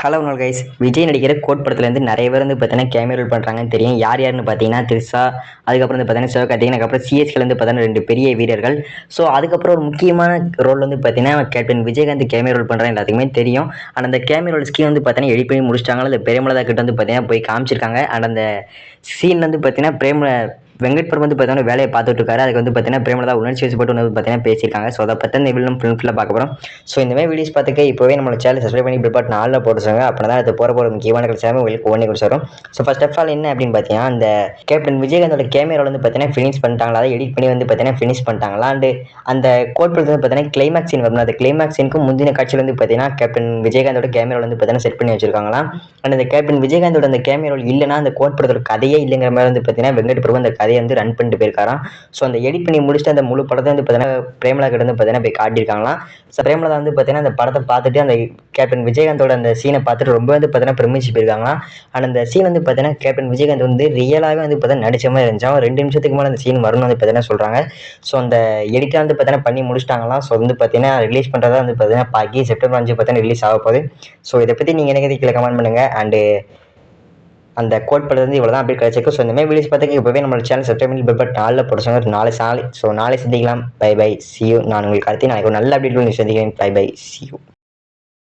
Hello உங்கள் guys Vijay நடிக்கிற code படத்துலேருந்து நிறைய பேர் வந்து பார்த்தீங்கன்னா கேமரா ரோல் பண்ணுறாங்கன்னு தெரியும். யார் யாருன்னு பார்த்தீங்கன்னா திரிஷா அதுக்கப்புறம் வந்து பார்த்தீங்கன்னா சிவகார்த்திகன் அதுக்கப்புறம் சிஎஸ்கேலேருந்து பார்த்தீங்கன்னா ரெண்டு பெரிய வீரர்கள். ஸோ அதுக்கப்புறம் ஒரு முக்கியமான ரோல் வந்து பார்த்தீங்கன்னா கேப்டன் விஜயகாந்த் கேமரா ரோல் பண்ணுறாங்க எல்லாத்துக்குமே தெரியும். அண்ட் அந்த கேமியோ ரோல் ஸ்கீம் வந்து பார்த்தீங்கன்னா எடிட் பண்ணி முடிச்சிட்டாங்க. அந்த பிரேமலதா கிட்ட வந்து பார்த்தீங்கன்னா போய் காமிச்சிருக்காங்க. அண்ட் அந்த சீன் வந்து பார்த்தீங்கன்னா பிரேம வெங்கட் பிரபு வந்து பார்த்தீங்கன்னா வேலையை பார்த்துட்டு இருக்காரு அதுக்கு வந்து பார்த்தீங்கன்னா பிரேமலதா உணர்ச்சி வசப்பட்டு வந்து பார்த்தீங்கன்னா பேசியிருக்காங்க. ஸோ அதை பற்றி இந்த வீடியோ ஃபிலிம் ஃபுல்லாக பார்க்க போகிறோம் ஸோ இந்த மாதிரி வீடியோஸ் பார்த்துக்க இப்போவே நம்மளோட சேனல் சப்ஸ்கிரைப் பண்ணி பில் நாளில் போட்டு அப்போ தான் அது போகிற போகிற முக்கியமான கல்ச்சாமல் உங்களுக்கு ஒவ்வொன்றே கொடுத்து வரும் ஸோ ஃபஸ்ட் ஆஃப் ஆல் என்ன அப்படின்னு பார்த்தீங்கன்னா அந்த கேப்டன் விஜயகாந்தோட கேமராவில் வந்து பார்த்தீங்கன்னா ஃபினிஷ் பண்ணிட்டாங்களா? அதை எடிட் பண்ணி வந்து பார்த்தீங்கன்னா ஃபினிஷ் பண்ணிட்டாங்களா? அண்டு அந்த கோட் படத்தில் வந்து பார்த்தீங்கன்னா கிளைமேக்ஸ் சீன் வரும் அந்த கிளைமேக்ஸ் சீனுக்கு முந்தின காட்சியில் வந்து பார்த்தீங்கன்னா கேப்டன் விஜயகாந்தோட கேமராவில் வந்து பார்த்தீங்கன்னா செட் பண்ணி வச்சிருக்காங்களா அண்ட் அந்த கேப்டன் விஜயகாந்தோட அந்த கேமராவில் இல்லைன்னா அந்த கோட் படத்தோட கதையே இல்லைங்கிற மாதிரி வந்து பார்த்தீங்கன்னா வெங்கட் பிரபு அந்த கதையை வந்து ரன் பண்ணிட்டு போயிருக்காராம். ஸோ அந்த எடிட் பண்ணி முடிச்சுட்டு அந்த முழு படத்தை வந்து பார்த்தீங்கன்னா பிரேமலா கிட்ட வந்து பார்த்தீங்கன்னா போய் காட்டியிருக்காங்களாம். ஸோ பிரேமலா வந்து பார்த்தீங்கன்னா அந்த படத்தை பார்த்துட்டு அந்த கேப்டன் விஜயகாந்தோட அந்த சீனை பார்த்துட்டு ரொம்ப வந்து பார்த்தீங்கன்னா பிரமிச்சு போயிருக்காங்களாம். அண்ட் அந்த சீன் வந்து பார்த்தீங்கன்னா கேப்டன் விஜயகாந்த் வந்து ரியலாகவே வந்து பார்த்தீங்கன்னா நடிச்ச மாதிரி இருந்துச்சு. அவன் ரெண்டு நிமிஷத்துக்கு மேலே அந்த சீன் வரணும் வந்து பார்த்தீங்கன்னா சொல்கிறாங்க ஸோ அந்த எடிட்டாக வந்து பார்த்தீங்கன்னா பண்ணி முடிச்சிட்டாங்களாம். ஸோ வந்து பார்த்தீங்கன்னா ரிலீஸ் பண்ணுறதா வந்து பார்த்தீங்கன்னா பாக்கி செப்டம்பர் அஞ்சு பார்த்தீங்கன்னா ரிலீஸ் ஆக போகுது. ஸோ இதை பற்றி நீங்கள் எனக்கு கீழே கமெண்ட் பண்ணுங்கள் அண்டு அந்த கோட் படத்துல இருந்து இவ்வளோ தான் அப்படி கிடச்சிருக்கு. ஸோ இந்த மாதிரி வீடியோஸ் பார்த்துக்க இப்போவே நம்மளோட சேனல் சப்ஸ்கிரைப் பண்ணி பட் நாளில் போட சொன்னாங்க நாளை சாலை ஸோ நாளை சந்திக்கலாம். பை பை சி யூ நான் உங்களுக்கு அடுத்து நாளைக்கு ஒரு நல்ல அப்டேட் சந்திக்கிறேன். By by C you